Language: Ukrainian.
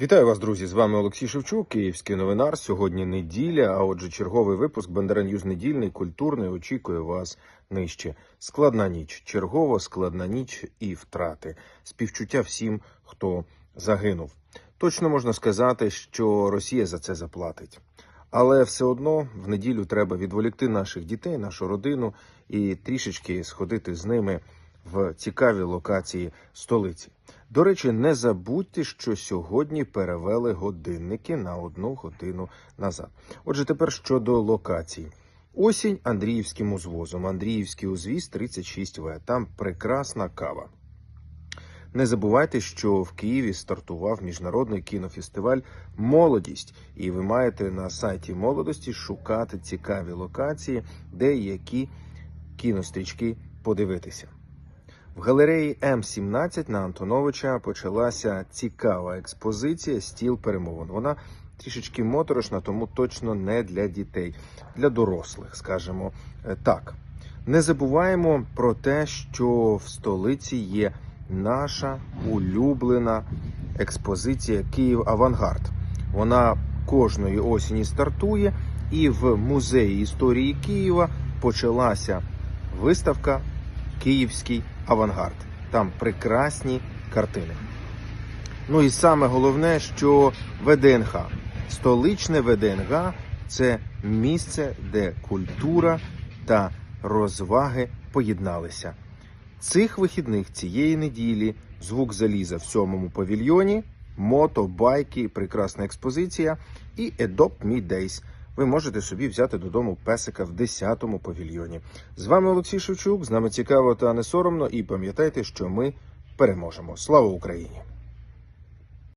Вітаю вас, друзі! З вами Олексій Шевчук, Київський новинар. Сьогодні неділя, а отже, черговий випуск Ньюз недільний, культурний очікує вас нижче. Складна ніч, чергово складна ніч і втрати. Співчуття всім, хто загинув. Точно можна сказати, що Росія за це заплатить. Але все одно в неділю треба відволікти наших дітей, нашу родину і трішечки сходити з ними в цікаві локації столиці. До речі, не забудьте, що сьогодні перевели годинники на одну годину назад. Отже, тепер щодо локацій. Осінь Андріївським узвозом. Андріївський узвіз 36В. Там прекрасна кава. Не забувайте, що в Києві стартував міжнародний кінофестиваль Молодість, і ви маєте на сайті молодості шукати цікаві локації, де які кінострічки подивитися. В галереї М17 на Антоновича почалася цікава експозиція стіл перемовин. Вона трішечки моторошна, тому точно не для дітей, для дорослих, скажімо е, так. Не забуваємо про те, що в столиці є наша улюблена експозиція Київ Авангард. Вона кожної осені стартує, і в музеї історії Києва почалася виставка Київський авангард. Там прекрасні картини. Ну і саме головне, що ВДНГ, столичне ВДНГ це місце, де культура та розваги поєдналися. Цих вихідних цієї неділі звук заліза в сьомому павільйоні, мото, байки, прекрасна експозиція і Adopt Me Days. Ви можете собі взяти додому песика в 10-му павільйоні. З вами Олексій Шевчук. З нами цікаво та не соромно. І пам'ятайте, що ми переможемо. Слава Україні!